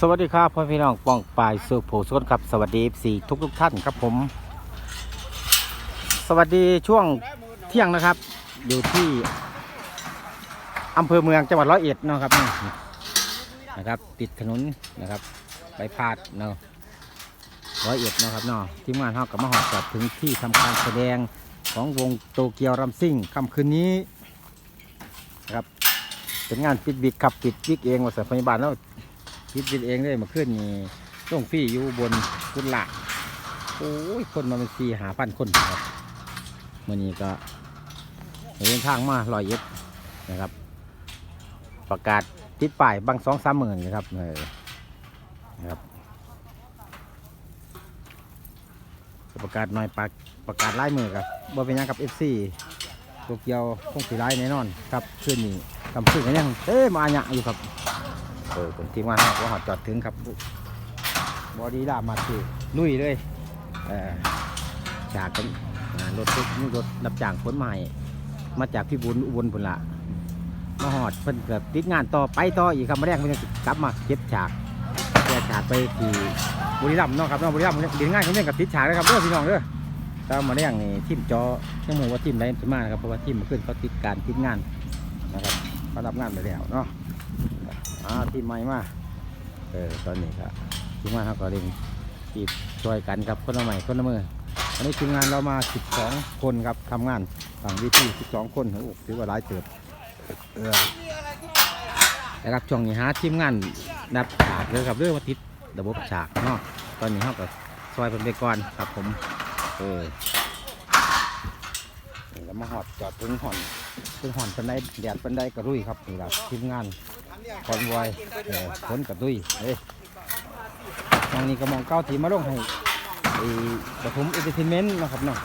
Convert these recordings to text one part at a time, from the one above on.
สวัสดีครับพ่อพี่น้องป้องปลายสุโผสวนครับ สวัสดีสี่ทุกทุกท่านครับผม สวัสดีช่วงเที่ยงนะครับ อยู่ที่อำเภอเมืองจังหวัดร้อยเอ็ดเนาะครับนี่นะครับ ติดถนนนะครับ ไปพาดเนาะร้อยเอ็ดเนาะครับเนาะทีมงานเฮากับมหอดจอดถึงที่ทำการแสดงของวงโตเกียวรัมซิ่งค่ำคืนนี้นะครับเป็นงานปิดบิกขับปิดบิกเองว่าสถาพยาบาลแล้ว คิดบินเองเลยมาขึ้นนี่ต้องฟี่อยู่บนกุนละโอ้ยคนมาเป็นสี่หาพันคนครับมื่อนี้ก็เดินทางมาลอยเอ็ดนะครับ ประกาศติดป้ายบางสองสามหมื่นนะครับเออนะครับ ประกาศหน่อยประประกาศไล่มือครับบ่เป็นยังกับเอฟซีโตเกียวคงสีไล่แน่นอน ครับขึ้นนี่ทำขึ้นกันยังเอ๊ะมาอันยะอยู่ครับ เออคนทีมงานเราหอดจอดถึงครับบอดี้ลามาคือลุยเลยเออจากกันรถนี่รถรับจ้างขนใหม่มาจากพี่บุญอุบลพุ่นละมาหอดเพิ่นเกือบติดงานต่อไปต่ออีกครับมาแรกเพิ่นกลับมาเก็บฉากแก่ฉากไปที่บุรีรัมย์เนาะครับเนาะบุรีรัมย์เดินง่ายเขาเล่นกับติดฉากเลยครับเด้อพี่น้องเด้อแต่มาแรกนี่ทีมจอยังมองว่าทีมไหนจะมานะครับเพราะว่าทีมเพื่อนเขาติดการติดงานนะครับเขารับงานไปแล้วเนาะ อ่าทีมใหม่มาเออตอนนี้ครับทีมงานเขาก็เร่งทีช่วยกันครับคนละใหม่คนละมืออันนี้ทีมงานเรามา 12 คนครับทำงานฝั่งวิธี12 คนโอ้โหถือว่าหลายเติบเออนะครับช่วงนี้หาทีมงานนับฉากเลยครับเรื่องว่าติดระบบฉากเนาะตอนนี้เขาก็ซอยเป็นไปก่อนครับผมเออแล้วมาหอดจอดถึงหอนถึงหอนปันไดแดดปันไดกระรุ่ยครับนี่ครับทีมงาน คอนวอยเออผลกับดุยเอ้ยมองนี้ก็มองเก้าทีมาลงให้ไอ้ปฐมเอนเตอร์เทนเมนต์นะครับเนาะ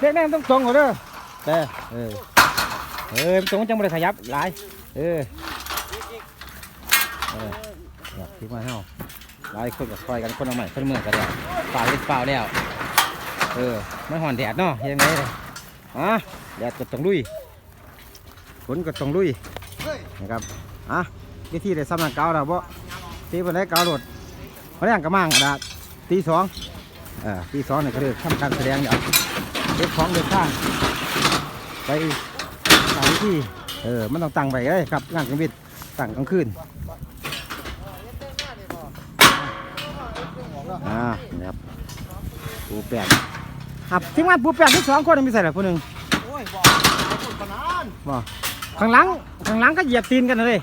เด็กแน่ต้องตรงเหรอเด้อแต่เออเออตรงจังไม่ได้ขยับหลายเออเออเนี่ยทีมาเฮาหลายคนกับคอยกันคนละใหม่คนละเมืองกันแล้วเปล่าเล่นเปล่าแล้วเออไม่ห่อนแดดเนาะเฮ็ดยังไงเลยอะแดดก็ต้องลุยฝนก็ต้องลุยนะครับ อะวิธีได้ซ้ำนักเก่าแล้วบ่ตีไปได้เก่าโหลดมาแรงกระมังกระดาษตีสองเอ่อตีสองเนี่ยก็เลยทำการแสดงเดี๋ยวเด็กของเด็กข้างไปตามวิธีเออมันต้องตั้งไปเลยครับงานกลางวันตั้งกลางคืนอ่านี่ครับปูแปดครับทิ้งมันปูแปดที่สองคนมีใส่หรือคนหนึ่งโอ้ยบอกไปพูดปานนั้นบ่ข้างหลังข้างหลังก็เหยียบตีนกันเลย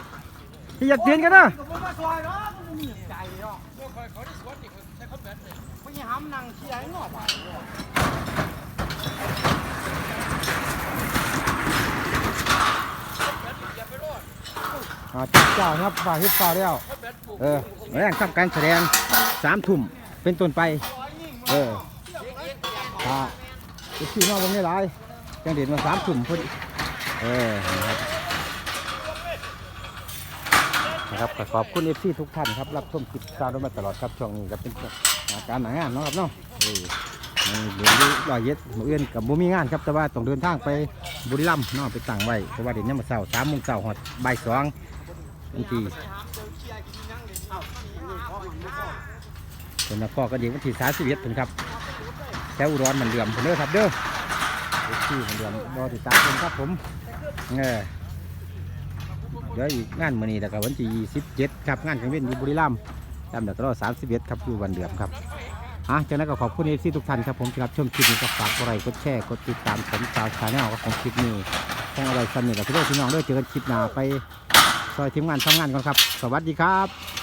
เหยียบตีนกันเด้อก็บ่มาซอยเนาะมันมีใจเนาะบ่เคยเขาได้สวนนี่ใช้เขาแบบนี้ไม่ยามนั่งเชียร์ให้งอไปอ่าจับเจ้านะครับฝ่าฮิปฝ่าแล้วเออแรงทำการแสดงสามทุ่มเป็นต้นไป เออถ้าที่นอกวงนี้หลายจังเด่นมาสามทุ่มพอดีเออ นะครับก็ขอบคุณเอฟซีทุกท่านครับรับชมคลิปตามเรามาตลอดครับช่วงนี้ก็เป็นอาการหนางานเนาะครับเนาะเออเดี๋ยวนี้รอยเย็ดมืออื่นกับบุมีงานครับแต่ว่าต้องเดินทางไปบุรีรัมย์เนาะไปตั้งไว้เพราะว่าเดี๋ยวนี้มาเช้าสามโมงเช้าหอดบ่ายสองบางทีเป็นนักพ่อก็ดีวันที่สามสิบเอ็ดเป็นครับแถวอุดรมันเหลื่อมผมเด้อครับเด้อเอฟซีมันเหลื่อมรอติดตามชมครับผมเออ เดี๋ยวอีกงานมื้อนี้แล้วก็วันที่ยี่สิบเจ็ดครับงานแข่งเว้นอยู่บุรีรัมย์ตามเดี๋ยวก็รอสามสิบเอ็ดครับอยู่วันเดือมครับอะจากนั้นก็ขอบคุณเอฟซีทุกท่านครับผมที่รับชมคลิปนี้ก็ฝากกดไลค์กดแชร์กดติดตามผมชาวชาแนลของคลิปนี้คงอะไรสนิทกับพี่น้องด้วยเจอกันคลิปหน้าไปซอยทีมงานทำงานก่อนครับ สวัสดีครับ